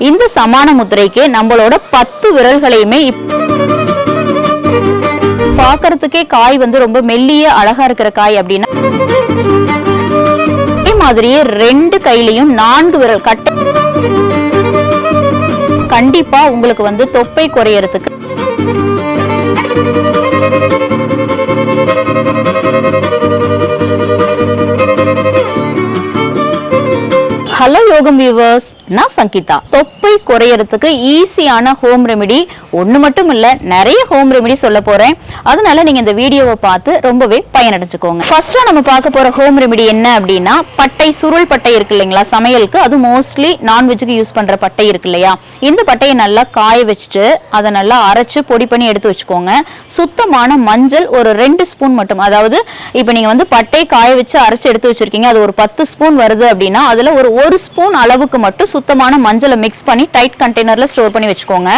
இந்த சமான முத்திரைக்கு நம்மளோட பத்து விரல்களையுமே பாக்குறதுக்கே பார்க்கறதுக்கே காய் வந்து ரொம்ப மெல்லிய அழகா இருக்கிற காய் அப்படின்னா அதே மாதிரியே ரெண்டு கையிலையும் நான்கு விரல் கட்ட கண்டிப்பா உங்களுக்கு வந்து தொப்பை குறையறதுக்கு யோகம் வியூவர்ஸ் நான் சங்கீதா. தொப்பை குறையறதுக்கு ஈஸியான ஹோம் ரெமெடி ஒன்று மட்டும் இல்லை நிறைய ஹோம் ரெமெடி சொல்ல போறேன். அதனால நீங்க இந்த வீடியோவை பார்த்து ரொம்பவே பயனடைஞ்சுக்கோங்க. ஃபர்ஸ்டா நம்ம பார்க்க போற ஹோம் ரெமெடி என்ன அப்படின்னா பட்டை சுருள் பட்டை இருக்கு இல்லைங்களா? சமையலுக்கு அது மோஸ்ட்லி நான்வெஜ்ஜுக்கு யூஸ் பண்ற பட்டை இருக்கு இல்லையா? இந்த பட்டையை நல்லா காய வச்சுட்டு அதை நல்லா அரைச்சு பொடி பண்ணி எடுத்து வச்சுக்கோங்க. சுத்தமான மஞ்சள் ஒரு ரெண்டு ஸ்பூன் மட்டும். அதாவது இப்போ நீங்க வந்து பட்டை காய வச்சு அரைச்சு எடுத்து வச்சிருக்கீங்க. அது ஒரு பத்து ஸ்பூன் வருது அப்படின்னா அதுல ஒரு ஒரு ஸ்பூன் அளவுக்கு மட்டும் சுத்தமான மஞ்சளை மிக்ஸ் பண்ணி டைட் கண்டெய்னரில் ஸ்டோர் பண்ணி வச்சுக்கோங்க.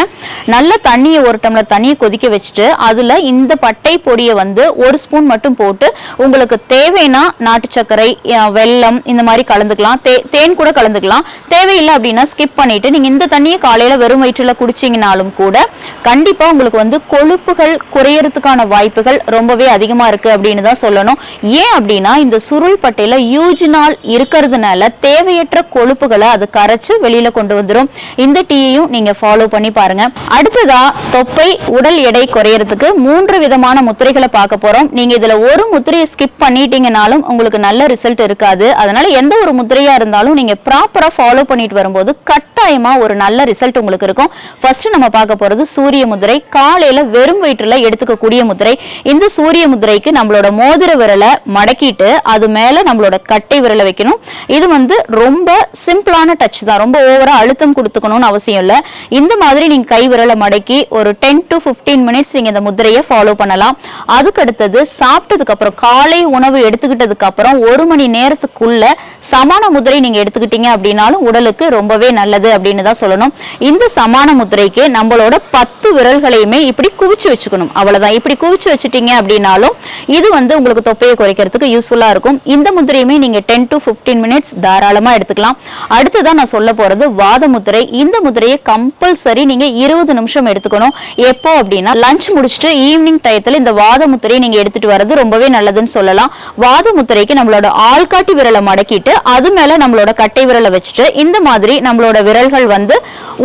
நல்ல தண்ணியை ஒரு டம்ளர் தண்ணியை கொதிக்க வச்சுட்டு அதில் இந்த பட்டை பொடியை வந்து ஒரு ஸ்பூன் மட்டும் போட்டு உங்களுக்கு தேவைன்னா நாட்டு சர்க்கரை வெல்லம் இந்த மாதிரி கலந்துக்கலாம். தே- தேன் கூட கலந்துக்கலாம். தேவையில்லை அப்படின்னா ஸ்கிப் பண்ணிட்டு நீங்கள் இந்த தண்ணியை காலையில் வெறும் வயிற்றில் குடிச்சிங்கனாலும் கூட கண்டிப்பாக உங்களுக்கு வந்து கொழுப்புகள் குறையறதுக்கான வாய்ப்புகள் ரொம்பவே அதிகமாக இருக்கு அப்படின்னு தான் சொல்லணும். ஏன் அப்படின்னா இந்த சுருள் பட்டையில் யூஜினால் இருக்கிறதுனால தேவையற்ற கொழுப்பு கொழுப்புகளை அது கரைச்சு வெளியில கொண்டு வந்துரும். இந்த டீயையும் நீங்க ஃபாலோ பண்ணி பாருங்க. அடுத்ததா தொப்பை உடல் எடை குறையறதுக்கு மூன்று விதமான முத்திரைகளை பார்க்க போறோம். நீங்க இதுல ஒரு முத்திரையை ஸ்கிப் பண்ணிட்டீங்கனாலும் உங்களுக்கு நல்ல ரிசல்ட் இருக்காது. அதனால எந்த ஒரு முத்திரையா இருந்தாலும் நீங்க ப்ராப்பரா ஃபாலோ பண்ணிட்டு வரும்போது கட்டாயமா ஒரு நல்ல ரிசல்ட் உங்களுக்கு இருக்கும். ஃபர்ஸ்ட் நம்ம பார்க்க போறது சூரிய முதிரை காலையில வெறும் வயிற்றுல எடுத்துக்கக்கூடிய முதிரை இந்த சூரிய முதிரைக்கு நம்மளோட மோதிர விரலை மடக்கிட்டு அது மேல நம்மளோட கட்டை விரலை வைக்கணும். இது வந்து ரொம்ப சிம்பிளான டச் தான். ரொம்ப ஓவரா அழுத்தம் கொடுத்துக்கணும்னு அவசியம் இல்ல. இந்த மாதிரி நீங்க கை விரலை மடக்கி ஒரு டென் டு 15 மினிட்ஸ் நீங்க இந்த முதிரையை ஃபாலோ பண்ணலாம். அதுக்கு அடுத்தது சாப்பிட்டதுக்கு அப்புறம் காலை உணவு எடுத்துக்கிட்டதுக்கு அப்புறம் ஒரு மணி நேரத்துக்குள்ள சமான முதிரை நீங்க எடுத்துக்கிட்டீங்க அப்படின்னாலும் உடலுக்கு ரொம்பவே நல்லது அப்படின்னு தான் சொல்லணும். இந்த சமான முதிரைக்கு நம்மளோட பத்து விரல்களையுமே இப்படி குவிச்சு வச்சுக்கணும். அவ்வளவுதான். இப்படி குவிச்சு வச்சுட்டீங்க அப்படின்னாலும் இது வந்து உங்களுக்கு தொப்பையை குறைக்கிறதுக்கு யூஸ்ஃபுல்லா இருக்கும். இந்த முதிரையுமே நீங்க டென் டு 15 மினிட்ஸ் தாராளமா எடுத்துக்கலாம். அடுத்ததான் நான் சொல்ல போறது வாத முதிரை இந்த முதிரையை கம்பல்சரி நீங்க இருபது நிமிஷம் எடுத்துக்கணும். எப்போ அப்படின்னா லஞ்ச் முடிச்சுட்டு ஈவினிங் டயத்துல இந்த வாத முத்திரையை நீங்க எடுத்துட்டு வர்றது ரொம்பவே நல்லதுன்னு சொல்லலாம். வாத முத்திரைக்கு நம்மளோட ஆள்காட்டி விரலை மடக்கிட்டு அது மேல நம்மளோட கட்டை விரலை வச்சுட்டு இந்த மாதிரி நம்மளோட விரல்கள் வந்து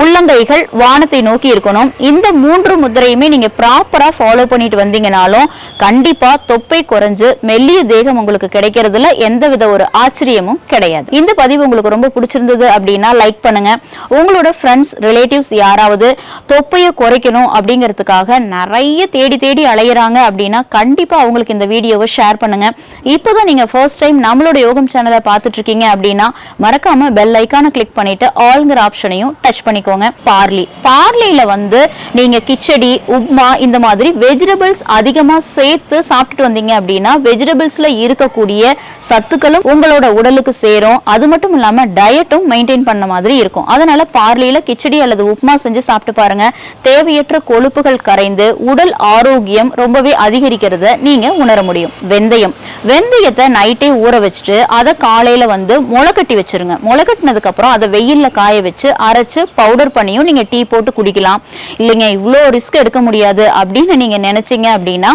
உள்ளங்கைகள் வானத்தை நோக்கி இருக்கணும். இந்த மூன்று முத்திரையுமே நீங்க ப்ராப்பரா ஃபாலோ பண்ணிட்டு வந்தீங்கனாலும் கண்டிப்பா தொப்பை குறைஞ்சு மெல்லிய தேகம் உங்களுக்கு கிடைக்கிறதுல எந்தவித ஒரு ஆச்சரியமும் கிடையாது. இந்த பதிவு உங்களுக்கு ரொம்ப பிடிச்சிருந்தது அப்படின்னா லைக் பண்ணுங்க. உங்களோட ஃப்ரெண்ட்ஸ் ரிலேட்டிவ்ஸ் யாராவது தொப்பையை குறைக்கணும் அப்படிங்கிறதுக்காக நிறைய தேடி தேடி அலையிறாங்க அப்படின்னா கண்டிப்பா அவங்களுக்கு இந்த வீடியோவை ஷேர் பண்ணுங்க. இப்போதான் நீங்க ஃபர்ஸ்ட் டைம் நம்மளோட யோகம் சேனலை பார்த்துட்டு இருக்கீங்க அப்படின்னா மறக்காம பெல் ஐக்கான கிளிக் பண்ணிட்டு ஆல்ங்கிற ஆப்ஷனையும் டச் பண்ணிக்கோங்க. பார்லி. பார்லியில வந்து நீங்க கிச்சடி உப்மா இந்த மாதிரி வெஜிடபிள்ஸ் அதிகமா சேர்த்து சாப்பிட்டுட்டு வந்தீங்க அப்படின்னா வெஜிடபிள்ஸ்ல இருக்கக்கூடிய சத்துக்களும் உங்களோட உடலுக்கு சேரும். அது மட்டும் இல்லாம டயட்டும் மெயின்டைன் பண்ண மாதிரி இருக்கும். அதனால பார்லியில கிச்சடி அல்லது உப்மா செஞ்சு சாப்பிட்டு பாருங்க. தேவையற்ற கொழுப்புகள் கரைந்து உடல் ஆரோக்கியம் ரொம்பவே அதிகரிக்கிறத நீங்க உணர முடியும். வெந்தயம். வெந்தயத்தை நைட்டே ஊற வச்சுட்டு அதை காலையில வந்து முளைக்கட்டி வச்சிருங்க. முளைக்கட்டினதுக்கு அப்புறம் அதை வெயில்ல காய வச்சு அரைச்சு பவுடர் பண்ணியும் நீங்க டீ போட்டு குடிக்கலாம். இல்லைங்க இவ்வளோ ரிஸ்க் எடுக்க முடியாது அப்படின்னு நீங்க நினைச்சீங்க அப்படின்னா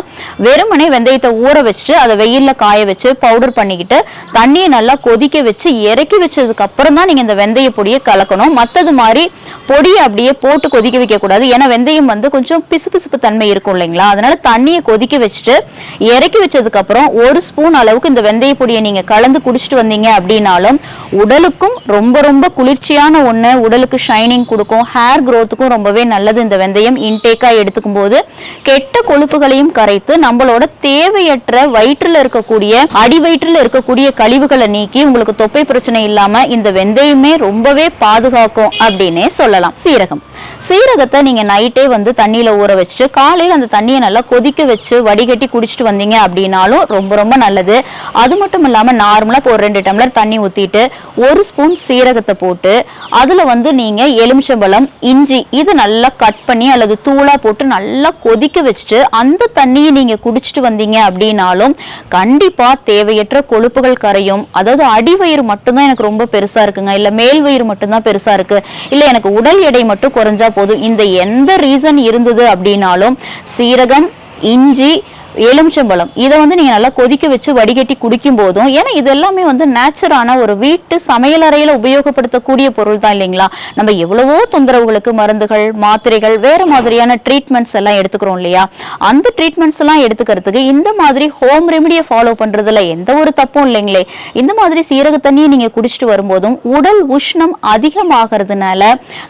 வெறுமனே வெந்தயத்தை ஊற வச்சுட்டு அதை வெயில்ல காய வச்சு பவுடர் பண்ணிக்கிட்டு தண்ணியை நல்லா கொதிக்க வச்சு இறக்கி வச்சதுக்கு அப்புறம் தான் நீங்க இந்த வெந்தய பொடியை கலக்கணும். மற்றது மாதிரி பொடியை அப்படியே போட்டு கொதிக்க வைக்க கூடாது ஏன்னா வெந்தயம் வந்து கொஞ்சம் பிசுபிசுப்பு தன்மை இருக்கும் இல்லைங்களா? அதனால தண்ணியை கொதிக்க வச்சுட்டு இறக்கி வச்சதுக்கு அப்புறம் ஒரு ஸ்பூன் அளவுக்கு இந்த வெந்தய பொடியை நீங்க கலந்து குடிச்சிட்டு வந்தீங்க அப்படின்னாலும் உடலுக்கும் ரொம்ப ரொம்ப குளிர்ச்சியான ஒண்ணு உடலுக்கு ஷைனிங் கொடுக்கும் ஹேர் க்ரோத்துக்கும் ரொம்பவே நல்லது இந்த வெந்தயம். இன்டேக்கா எடுத்துக்கும் போது கெட்ட கொழுப்புகளையும் கரைத்து நம்மளோட தேவையற்ற வயிற்றுல இருக்கக்கூடிய அடி வயிற்றுல இருக்கக்கூடிய கழிவுகளை நீக்கி உங்களுக்கு தொப்பை பிரச்சனை இல்லாம இந்த வெந்தயமே ரொம்பவே பாதுகாக்கும் அப்படின்னே சொல்லலாம். சீரகம். சீரகத்தை நீங்க நைட்டே வந்து தண்ணியில ஊற வச்சுட்டு காலையில் அந்த தண்ணியை நல்லா கொதிக்க வச்சு வடிகட்டி குடிச்சிட்டு வந்தீங்க அப்படின்னாலும் ரொம்ப ரொம்ப நல்லது. அது மட்டும் இல்லாம நார்மலா இப்போ ஒரு ரெண்டு டம்ளர் டம்ளர் தண்ணி ஊற்றிட்டு ஒரு ஸ்பூன் சீரகத்தை போட்டு அதில் வந்து நீங்கள் எலுமிச்சம்பழம் இஞ்சி இது நல்லா கட் பண்ணி அல்லது தூளாக போட்டு நல்லா கொதிக்க வச்சுட்டு அந்த தண்ணியை நீங்கள் குடிச்சிட்டு வந்தீங்க அப்படின்னாலும் கண்டிப்பாக தேவையற்ற கொழுப்புகள் கரையும். அதாவது அடிவயிறு மட்டும்தான் எனக்கு ரொம்ப பெருசாக இருக்குங்க. இல்லை மேல் வயிறு மட்டும்தான் பெருசாக இருக்குது இல்லை எனக்கு உடல் எடை மட்டும் குறைஞ்சா போதும். இந்த எந்த ரீசன் இருந்தது அப்படின்னாலும் சீரகம் இஞ்சி எலுமிச்சம்பழம். இதை வந்து நீங்கள் நல்லா கொதிக்க வச்சு வடிகட்டி குடிக்கும் போதும் ஏன்னா இது எல்லாமே வந்து நேச்சரான ஒரு வீட்டு சமையலறையில் உபயோகப்படுத்தக்கூடிய பொருள் தான் இல்லைங்களா? நம்ம எவ்வளவோ தொந்தரவுகளுக்கு மருந்துகள் மாத்திரைகள் வேறு மாதிரியான ட்ரீட்மெண்ட்ஸ் எல்லாம் எடுத்துக்கிறோம் இல்லையா? அந்த ட்ரீட்மெண்ட்ஸ் எல்லாம் எடுத்துக்கிறதுக்கு இந்த மாதிரி ஹோம் ரெமிடியை ஃபாலோ பண்ணுறதுல எந்த ஒரு தப்பும் இல்லைங்களே. இந்த மாதிரி சீரக தண்ணியை நீங்கள் குடிச்சிட்டு வரும்போதும் உடல் உஷ்ணம் அதிகமாகிறதுனால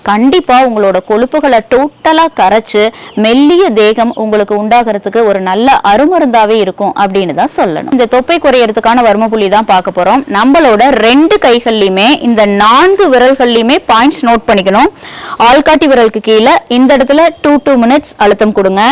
கண்டிப்பாக உங்களோட கொழுப்புகளை டோட்டலாக கரைச்சு மெல்லிய தேகம் உங்களுக்கு உண்டாகிறதுக்கு ஒரு நல்ல அருமருந்தாவே இருக்கும் அப்படின்னு தான் சொல்லணும். இந்த தொப்பை குறையறதுக்கான வர்ம புள்ளி தான் பார்க்க போறோம். நம்மளோட ரெண்டு கைகள்லயுமே இந்த நான்கு விரல்கள்லயுமே பாயிண்ட்ஸ் நோட் பண்ணிக்கணும். ஆள்காட்டி விரலுக்கு கீழே இந்த இடத்துல டூ டூ மினிட்ஸ் அழுத்தம் கொடுங்க.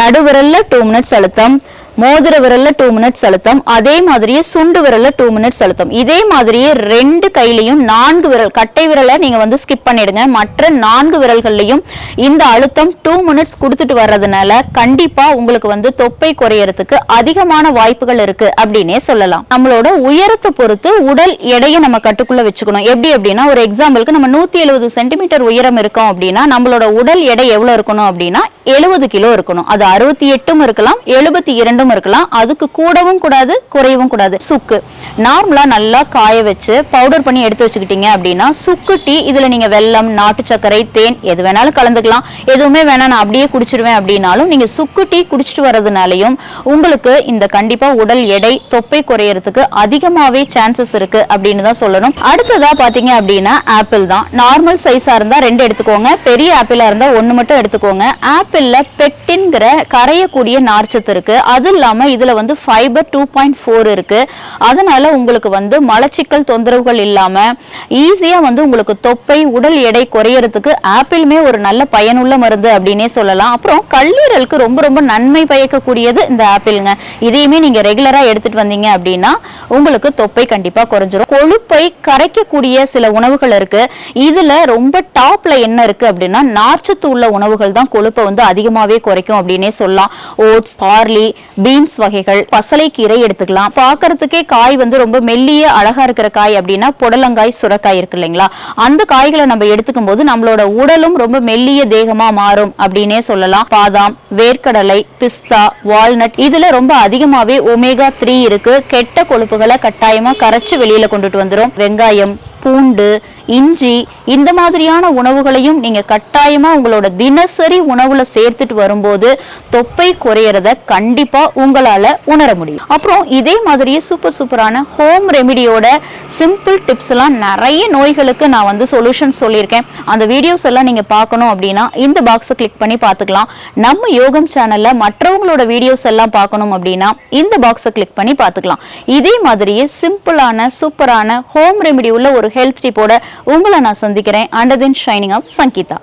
நடுவிரல்ல டூ மினிட்ஸ் அழுத்தம். மோதிர விரல்ல டூ மினிட்ஸ் அழுத்தம் அதே மாதிரியே சுண்டு விரல்ல டூ மினிட்ஸ் அழுத்தம் இதே மாதிரியே ரெண்டு கையிலையும் நான்கு விரல் கட்டை விரலை நீங்க வந்து ஸ்கிப் பண்ணிடுங்க. மற்ற நான்கு விரல்கள்லையும் இந்த அழுத்தம் டூ மினிட்ஸ் கொடுத்துட்டு வர்றதுனால கண்டிப்பா உங்களுக்கு வந்து தொப்பை குறையறதுக்கு அதிகமான வாய்ப்புகள் இருக்கு அப்படின்னே சொல்லலாம். நம்மளோட உயரத்தை பொறுத்து உடல் எடையை நம்ம கட்டுக்குள்ள வச்சுக்கணும். எப்படி அப்படின்னா ஒரு எக்ஸாம்பிளுக்கு நம்ம நூத்தி எழுபது சென்டிமீட்டர் உயரம் இருக்கோம் அப்படின்னா நம்மளோட உடல் எடை எவ்வளவு இருக்கணும் அப்படின்னா எழுபது கிலோ இருக்கணும். அது அறுபத்தி எட்டும் இருக்கலாம் எழுபத்தி இரண்டும் இருக்கலாம். அதுக்கு கூடவும் கூடாது குறையவும் கூடாது. சுக்கு. நார்மலா நல்லா காய வச்சு பவுடர் பண்ணி எடுத்து வச்சுக்கிட்டீங்க அப்படின்னா சுக்கு டீ இதில் நீங்கள் வெல்லம் நாட்டு சர்க்கரை தேன் எது வேணாலும் கலந்துக்கலாம். எதுவுமே வேணாம் நான் அப்படியே குடிச்சிருவேன் அப்படின்னாலும் நீங்கள் சுக்கு டீ குடிச்சிட்டு வர்றதுனாலையும் உங்களுக்கு இந்த கண்டிப்பாக உடல் எடை தொப்பை குறையறதுக்கு அதிகமாகவே சான்சஸ் இருக்கு அப்படின்னு தான் சொல்லணும். அடுத்ததாக பார்த்தீங்க அப்படின்னா ஆப்பிள் தான். நார்மல் சைஸாக இருந்தால் ரெண்டு எடுத்துக்கோங்க. பெரிய ஆப்பிளாக இருந்தால் ஒன்று மட்டும் எடுத்துக்கோங்க. ஆப்பிளில் பெக்டின்ங்கிற கரையக்கூடிய நார்ச்சத்து இருக்கு. இல்லாம இதுல வந்து ஃபைபர் டூ பாயிண்ட் ஃபோர் இருக்கு. அதனால உங்களுக்கு வந்து மலச்சிக்கல் தொந்தரவுகள் இல்லாம ஈஸியா வந்து உங்களுக்கு தொப்பை உடல் எடை குறையறதுக்கு ஆப்பிளுமே ஒரு நல்ல பயனுள்ள மருந்து அப்படின்னே சொல்லலாம். அப்புறம் கல்லீரலுக்கு ரொம்ப ரொம்ப நன்மை பயக்கக்கூடியது இந்த ஆப்பிள்ங்க. இதையுமே நீங்க ரெகுலரா எடுத்துட்டு வந்தீங்க அப்படின்னா உங்களுக்கு தொப்பை கண்டிப்பா குறைஞ்சிரும். கொழுப்பை கரைக்கக்கூடிய சில உணவுகள் இருக்கு. இதுல ரொம்ப டாப்ல என்ன இருக்கு அப்படின்னா நார்ச்சத்து உள்ள உணவுகள் தான் கொழுப்பை வந்து அதிகமாவே குறைக்கும் அப்படின்னே சொல்லலாம். ஓட்ஸ் பார்லி பீன்ஸ் வகைகள் பசலை கீரை எடுத்துக்கலாம். பார்க்கறதுக்கே காய் வந்து ரொம்ப மெல்லிய அழகா இருக்கிற காய் அப்படின்னா புடலங்காய் சுரக்காய் இருக்கு இல்லைங்களா? அந்த காய்களை நம்ம எடுத்துக்கும் போது நம்மளோட உடலும் ரொம்ப மெல்லிய தேகமா மாறும் அப்படின்னே சொல்லலாம். பாதாம் வேர்க்கடலை பிஸ்தா வால்நட் இதுல ரொம்ப அதிகமாவே ஒமேகா த்ரீ இருக்கு. கெட்ட கொழுப்புகளை கட்டாயமா கரைச்சு வெளியில கொண்டுட்டு வந்துரும். வெங்காயம் பூண்டு இஞ்சி இந்த மாதிரியான உணவுகளையும் நீங்கள் கட்டாயமாக உங்களோட தினசரி உணவில் சேர்த்துட்டு வரும்போது தொப்பை குறையிறத கண்டிப்பாக உங்களால் உணர முடியும். அப்புறம் இதே மாதிரியே சூப்பர் சூப்பரான ஹோம் ரெமிடியோட சிம்பிள் டிப்ஸ் எல்லாம் நிறைய நோய்களுக்கு நான் வந்து சொல்யூஷன் சொல்லியிருக்கேன். அந்த வீடியோஸ் எல்லாம் நீங்கள் பார்க்கணும் அப்படின்னா இந்த பாக்ஸை கிளிக் பண்ணி பார்த்துக்கலாம். நம்ம யோகம் சேனலில் மற்றவங்களோட வீடியோஸ் எல்லாம் பார்க்கணும் அப்படின்னா இந்த பாக்ஸை கிளிக் பண்ணி பார்த்துக்கலாம். இதே மாதிரியே சிம்பிளான சூப்பரான ஹோம் ரெமிடி உள்ள ஒரு ஹெல்த் டிப்போட உங்களை நான் சந்திக்கிறேன். Under then shining of Sangeetha